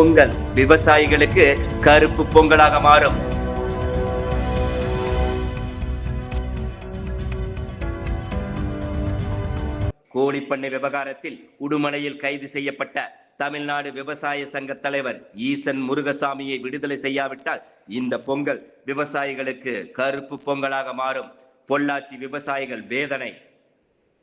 பொங்கல் விவசாயிகளுக்கு கருப்பு பொங்கலாக மாறும். கோழிப்பண்ணை விவகாரத்தில் உடுமலையில் கைது செய்யப்பட்ட தமிழ்நாடு விவசாய சங்க தலைவர் ஈசன் முருகசாமியை விடுதலை செய்யாவிட்டால் இந்த பொங்கல் விவசாயிகளுக்கு கருப்பு பொங்கலாக மாறும். பொள்ளாச்சி விவசாயிகள் வேதனை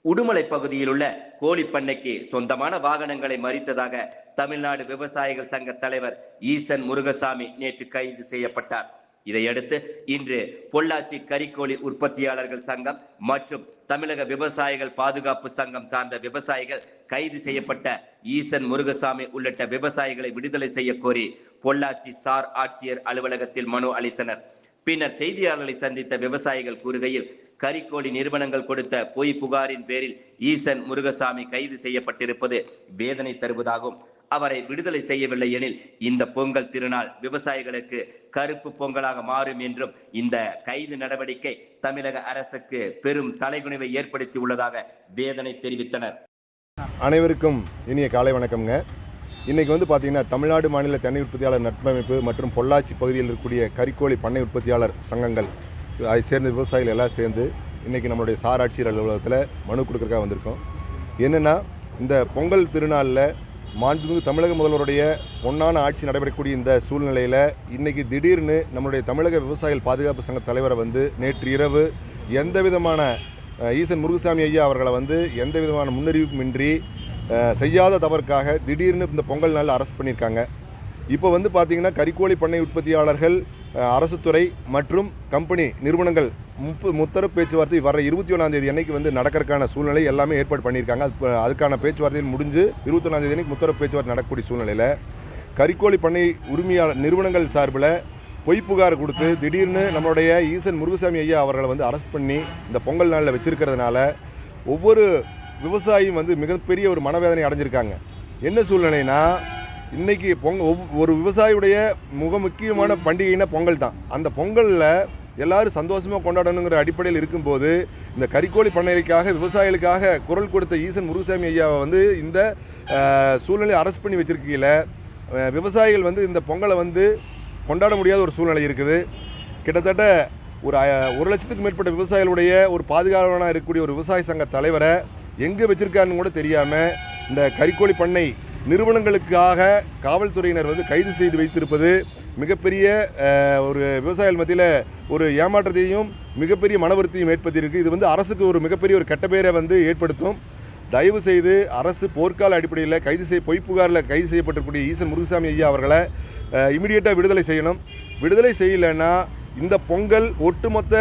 உடுமலை பகுதியில் உள்ள கோழிப்பண்ணைக்கு சொந்தமான வாகனங்களை மறித்ததாக தமிழ்நாடு விவசாயிகள் சங்க தலைவர் ஈசன் முருகசாமி நேற்று கைது செய்யப்பட்டார். இதையடுத்து இன்று பொள்ளாச்சி கறிக்கோழி உற்பத்தியாளர்கள் சங்கம் மற்றும் தமிழக விவசாயிகள் பாதுகாப்பு சங்கம் சார்ந்த விவசாயிகள் கைது செய்யப்பட்ட ஈசன் முருகசாமி உள்ளிட்ட விவசாயிகளை விடுதலை செய்ய கோரி பொள்ளாச்சி சார் ஆட்சியர் அலுவலகத்தில் மனு அளித்தனர். பின்னர் செய்தியாளர்களை சந்தித்த விவசாயிகள் கூறுகையில் கறிக்கோழி நிறுவனங்கள் கொடுத்த பொய் புகாரின் பேரில் ஈசன் முருகசாமி கைது செய்யப்பட்டிருப்பது வேதனை தருவதாகும். அவரை விடுதலை செய்யவில்லை எனில் இந்த பொங்கல் திருநாள் விவசாயிகளுக்கு கருப்பு பொங்கலாக மாறும் என்றும் இந்த கைது நடவடிக்கை தமிழக அரசுக்கு பெரும் தலைகுனிவை ஏற்படுத்தி உள்ளதாக வேதனை தெரிவித்தனர். அனைவருக்கும் இனிய காலை வணக்கம்ங்க. இன்றைக்கி வந்து பார்த்திங்கன்னா தமிழ்நாடு மாநில தென்னை உற்பத்தியாளர் நட்பமைப்பு மற்றும் பொள்ளாச்சி பகுதியில் இருக்கக்கூடிய கறிக்கோழி பண்ணை உற்பத்தியாளர் சங்கங்கள் அதை சேர்ந்த விவசாயிகள் எல்லாம் சேர்ந்து இன்றைக்கி நம்மளுடைய சார் ஆட்சியர் அலுவலகத்தில் மனு கொடுக்குறக்காக வந்திருக்கோம். என்னென்னா இந்த பொங்கல் திருநாளில் மாண்புமிகு தமிழக முதல்வருடைய பொன்னான ஆட்சி நடைபெறக்கூடிய இந்த சூழ்நிலையில் இன்றைக்கி திடீர்னு நம்மளுடைய தமிழக விவசாயிகள் பாதுகாப்பு சங்க தலைவரை வந்து நேற்று இரவு எந்த விதமான ஈசன் முருகசாமி ஐயா அவர்களை வந்து எந்த விதமான முன்னறிவிப்புமின்றி செய்யாத தவறுக்காக திடீர்னு இந்த பொங்கல் நாளில் அரெஸ்ட் பண்ணியிருக்காங்க. இப்போ வந்து பார்த்தீங்கன்னா கறிக்கோழி பண்ணை உற்பத்தியாளர்கள் அரசு அரசுத்துறை மற்றும் கம்பெனி நிறுவனங்கள் முப்பு முத்தரப்பு பேச்சுவார்த்தை வர இருபத்தி ஒன்றாம் தேதி அன்னைக்கு வந்து நடக்கிறதுக்கான சூழ்நிலை எல்லாமே ஏற்பாடு பண்ணியிருக்காங்க. அது அதுக்கான பேச்சுவார்த்தையில் முடிஞ்சு இருபத்தி ஒன்றாம் தேதி அன்னைக்கு முத்தரப்பு பேச்சுவார்த்தை நடக்கக்கூடிய சூழ்நிலையில் கறிக்கோழி பண்ணை உரிமையாளர் நிறுவனங்கள் சார்பில் பொய் புகார் கொடுத்து திடீர்னு நம்மளுடைய ஈசன் முருகசாமி ஐயா அவர்களை வந்து அரெஸ்ட் பண்ணி இந்த பொங்கல் நாளில் வச்சுருக்கிறதுனால ஒவ்வொரு விவசாயியும் வந்து மிகப்பெரிய ஒரு மனவேதனை அடைஞ்சிருக்காங்க. என்ன சூழ்நிலைனா இன்னைக்கு பொங்க ஒவ்வொ- ஒரு விவசாயியுடைய மிக முக்கியமான பண்டிகைனா பொங்கல் தான். அந்த பொங்கலில் எல்லாரும் சந்தோஷமாக கொண்டாடணுங்கிற அடிப்படையில் இருக்கும்போது இந்த கறிக்கோழி பண்ணைக்காக விவசாயிகளுக்காக குரல் கொடுத்த ஈசன் முருகசாமி ஐயாவை வந்து இந்த சூழ்நிலையை அரெஸ்ட் பண்ணி வச்சிருக்கையில் விவசாயிகள் வந்து இந்த பொங்கலை வந்து கொண்டாட முடியாத ஒரு சூழ்நிலை இருக்குது. கிட்டத்தட்ட ஒரு ஒரு லட்சத்துக்கு மேற்பட்ட விவசாயிகளுடைய ஒரு பாதுகாவலனாக இருக்கக்கூடிய ஒரு விவசாய சங்க தலைவரை எங்கே வச்சிருக்காருன்னு கூட தெரியாமல் இந்த கறிக்கோழி பண்ணை நிறுவனங்களுக்காக காவல்துறையினர் வந்து கைது செய்து வைத்திருப்பது மிகப்பெரிய ஒரு விவசாயிகள் மத்தியில் ஒரு ஏமாற்றத்தையும் மிகப்பெரிய மனவருத்தையும் ஏற்படுத்தியிருக்கு. இது வந்து அரசுக்கு ஒரு மிகப்பெரிய ஒரு கெட்ட பெயரை வந்து ஏற்படுத்தும். தயவு செய்து அரசு போர்க்கால அடிப்படையில் கைது செய் பொய் புகாரில் கைது செய்யப்பட்டிருக்கக்கூடிய ஈசன் முருகசாமி ஐயா அவர்களை இமிடியேட்டாக விடுதலை செய்யணும். விடுதலை செய்யலைன்னா இந்த பொங்கல் ஒட்டுமொத்த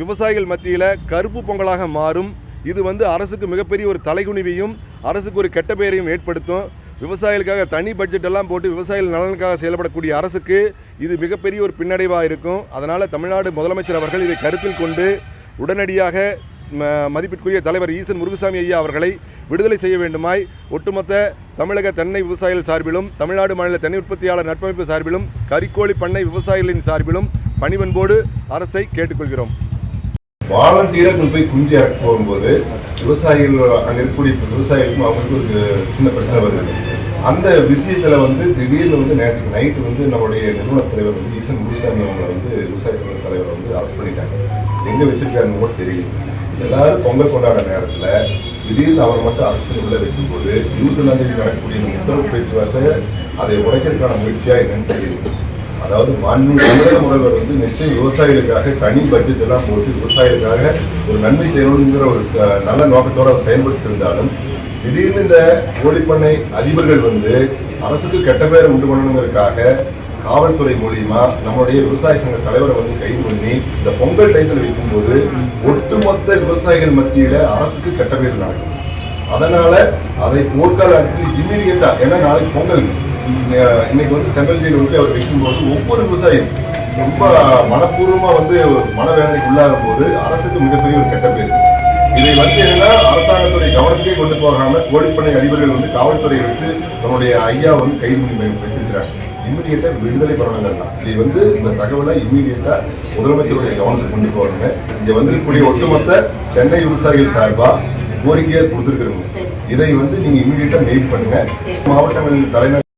விவசாயிகள் மத்தியில் கருப்பு பொங்கலாக மாறும். இது வந்து அரசுக்கு மிகப்பெரிய ஒரு தலைகுனிவையும் அரசுக்கு ஒரு கெட்ட பெயரையும் ஏற்படுத்தும். விவசாயிகளுக்காக தனி பட்ஜெட் எல்லாம் போட்டு விவசாயிகள் நலனுக்காக செயல்படக்கூடிய அரசுக்கு இது மிகப்பெரிய ஒரு பின்னடைவாக இருக்கும். அதனால் தமிழ்நாடு முதலமைச்சர் அவர்கள் இதை கருத்தில் கொண்டு உடனடியாக ம- மதிப்பிற்குரிய தலைவர் ஈசன் முருகசாமி ஐயா அவர்களை விடுதலை செய்ய வேண்டுமாய் ஒட்டுமொத்த தமிழக தென்னை விவசாயிகள் சார்பிலும் தமிழ்நாடு மாநில தென்னை உற்பத்தியாளர் நட்பமைப்பு சார்பிலும் கறிக்கோழி பண்ணை விவசாயிகளின் சார்பிலும் பணிவன்போடு அரசை கேட்டுக்கொள்கிறோம். வாலண்டியராக கொண்டு போய் குஞ்சு இறக்க போகும்போது விவசாயிகள் அங்கே இருக்கக்கூடிய விவசாயிகளுக்கும் அவங்களுக்கு ஒரு சின்ன பிரச்சனை வருது. அந்த விஷயத்தில் வந்து திடீர்னு வந்து நேற்று நைட்டு வந்து நம்மளுடைய நிறுவன தலைவர் வந்து ஈசன் முருசாமி அவங்களை வந்து விவசாய சங்க தலைவர் வந்து அரெஸ்ட் பண்ணிட்டாங்க. எங்கே வச்சிருக்காருன்னு கூட தெரியும் எல்லாரும் பொங்கல் கொண்டாட நேரத்தில் திடீர்னு அவர் மட்டும் அரசு பண்ணி உள்ள வைக்கும்போது இருபத்தி ஒன்றாம் தேதி நடக்கக்கூடிய உத்தரவு பேச்சுவார்த்தை அதை உடைக்கிறதுக்கான முயற்சியாக என்னன்னு தெரியும் அதாவது மாண்பு தமிழக முதல்வர் வந்து நிச்சயம் விவசாயிகளுக்காக தனி பட்ஜெட் எல்லாம் போட்டு விவசாயிகளுக்காக ஒரு நன்மை செய்யணுங்கிற ஒரு நல்ல நோக்கத்தோடு அவர் செயல்பட்டு இருந்தாலும் திடீர்னு இந்த கோழிப்பண்ணை அதிபர்கள் வந்து அரசுக்கு கெட்ட பேர் உண்டு பண்ணணுங்கிறதுக்காக காவல்துறை மூலியமா நம்மளுடைய விவசாய சங்க தலைவரை வந்து கைது பண்ணி இந்த பொங்கல் டயத்தில் வைக்கும்போது ஒட்டுமொத்த விவசாயிகள் மத்தியில அரசுக்கு கெட்ட பேர் நடக்கும். அதனால அதை போர்க்கால இம்மிடியட்டா ஏன்னா நாளைக்கு பொங்கல். இன்னைக்கு வந்து செங்கல் ஜெயில் வந்து அவர் வைக்கும்போது ஒவ்வொரு விவசாயியும் ரொம்ப மனப்பூர்வமா வந்து மனவேதனைக்கு உள்ளாகும் போது அரசுக்கு மிகப்பெரிய ஒரு கெட்ட பேர். இதை வந்து என்னன்னா அரசாங்கத்துடைய கவனத்தையே கொண்டு போகாம கோழிப்பண்ணை அதிபர்கள் வந்து காவல்துறையை வச்சு நம்முடைய ஐயா வந்து கைது பண்ணி வச்சிருக்கிறாங்க இம்மிடியட்டா விடுதலை பண்ணணுங்கிறது தான். இதை வந்து இந்த தகவலை இம்மிடியட்டா முதலமைச்சருடைய கவனத்துக்கு கொண்டு போகணுங்க. இங்க வந்திருக்கக்கூடிய ஒட்டுமொத்த தென்னை விவசாயிகள் சார்பா கோரிக்கையை கொடுத்துருக்குறோங்க இதை வந்து நீங்க இம்மிடியட்டா மெயில் பண்ணுங்க. மாவட்டங்களின் தலைநகர்